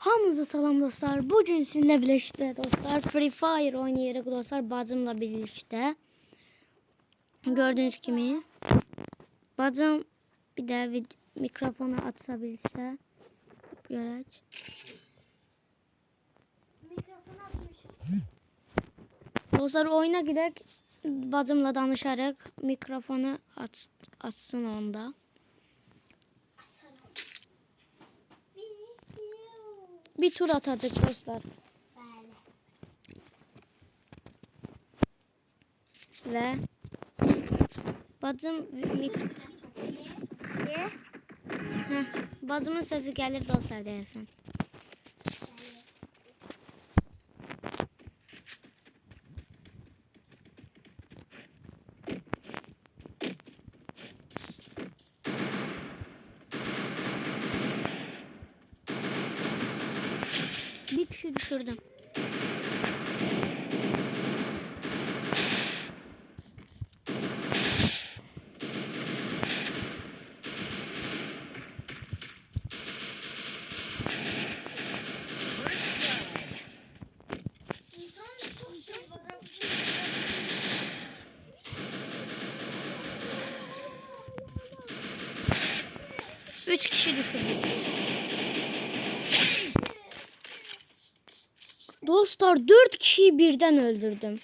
Hamınıza salam dostlar. Bugün sizinle birlikte dostlar Free Fire oynayarıq dostlar bacımla birlikte. Gördüğünüz kimi. Bacım bir vid- mikrofonu açsa bilsə. Görək. Mikrofonu. Dostlar oyuna girək. Bacımla danışarıq. Mikrofonu aç, açsın onda. Bir tur atacak dostlar. Ve bacım Heh, bacımın sesi gelir dostlar deyəsən. Bir düşürdüm. Şey var. Üç kişi düşürdüm. Dostlar dört kişiyi birden öldürdüm.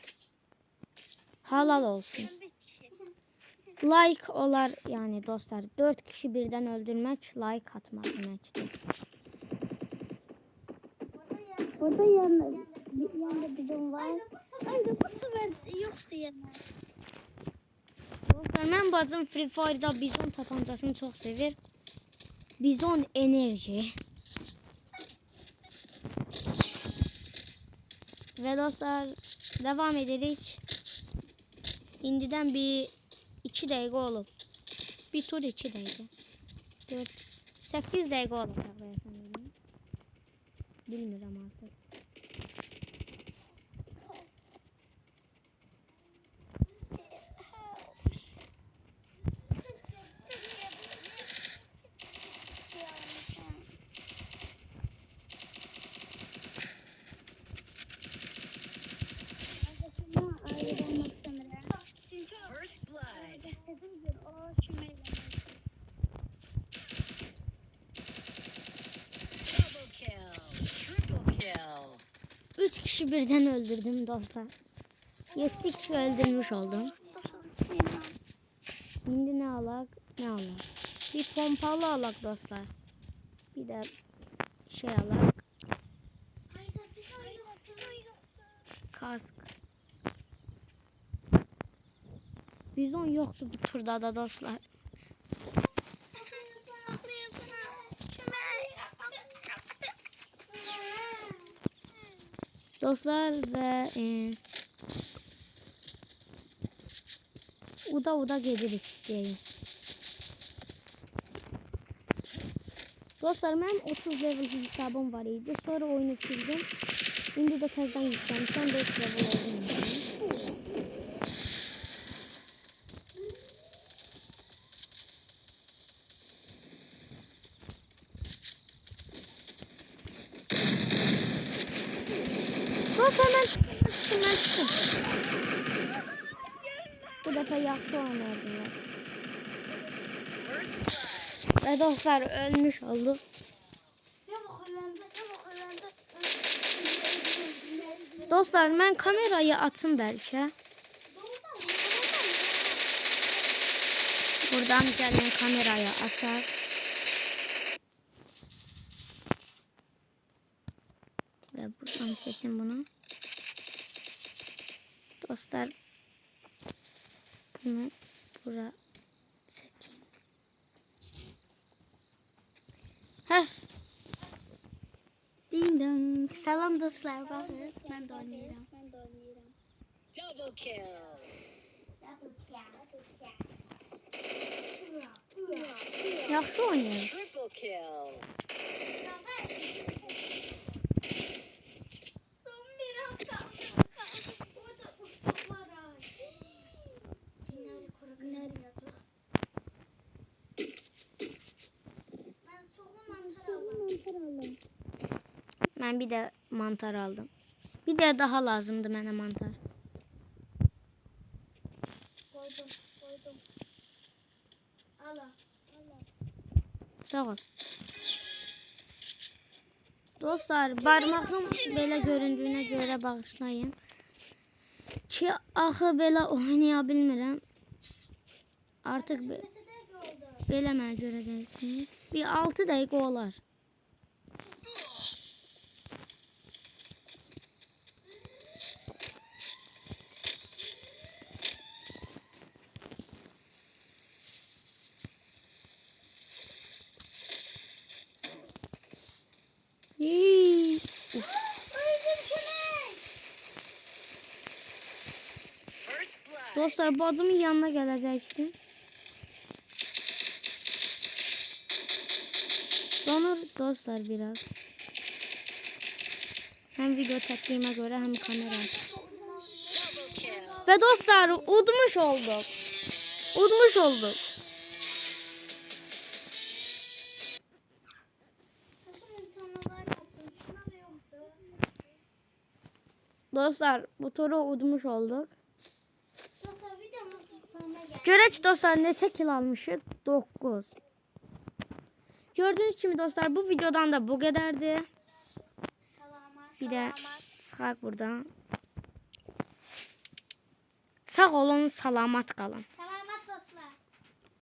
Halal olsun. Like olar yani dostlar. Dört kişi birden öldürmek like atmak demektir. Burada yanında, yanında bidon var. Ay da bu sefer yoktu yanında. Dostlar mən bacım Free Fire'da bizon tapancasını çok sevir. Bizon enerji. Ve dostlar devam edirik. İndiden bir iki dakika olub. Bir tur iki dakika. Dört, sekiz dakika olacaq efendim. Bilmirəm artık. First blood. Double kill. Triple kill. Üç kişi birden öldürdüm dostlar. Yedi kişi öldürmüş oldum. Şimdi ne alak? Ne alak? Bir pompalı alak dostlar. Bir de şey alak. Kask. Bizon yoktu bu turda da dostlar. Dostlar ve e, uda uda gedirik diyeyim. Dostlar mən 30 level hesabım var idi. Sonra oyunu sildim. İndi də təzədən yükləmişəm 5 level oldum. Mən çıxdım, mən çıxdım. Bu dəfə yaxşı oynayırdılar. Ve dostlar ölmüş oldu. Dostlar mən kamerayı açım bəlkə. Buradan gəlin kamerayı açaq. Ve buradan seçin bunu. Dostlar bunu bura. Heh. Ding dong. Salam dostlar, baxın. Mən də oynayıram. Double kill. Yaxşı oynayır. Triple kill. Mən bir də mantar aldım. Bir də daha lazımdı mənə mantar. Koydum, koydum. Ala. Ala. Sağ ol. Dostlar, barmağım belə göründüyünə görə bağışlayın. Ki axı belə oynaya bilmirəm. Artıq be belə mənə görəcəksiniz. Bir 6 dəqiqə olar. Dostlar bacımın yanına gələcəkdim. Donur dostlar biraz. Hem video çektiğime göre hem kamera. Ve dostlar udmuş olduk. Udmuş olduk. Dostlar bu turu udmuş olduk. Görək dostlar neçə kil almışıq? 9. Gördüğünüz kimi dostlar bu videodan da bu. Selamat. Bir də selamat. çıxaq buradan. Sağ olun, salamat qalın. Selamat.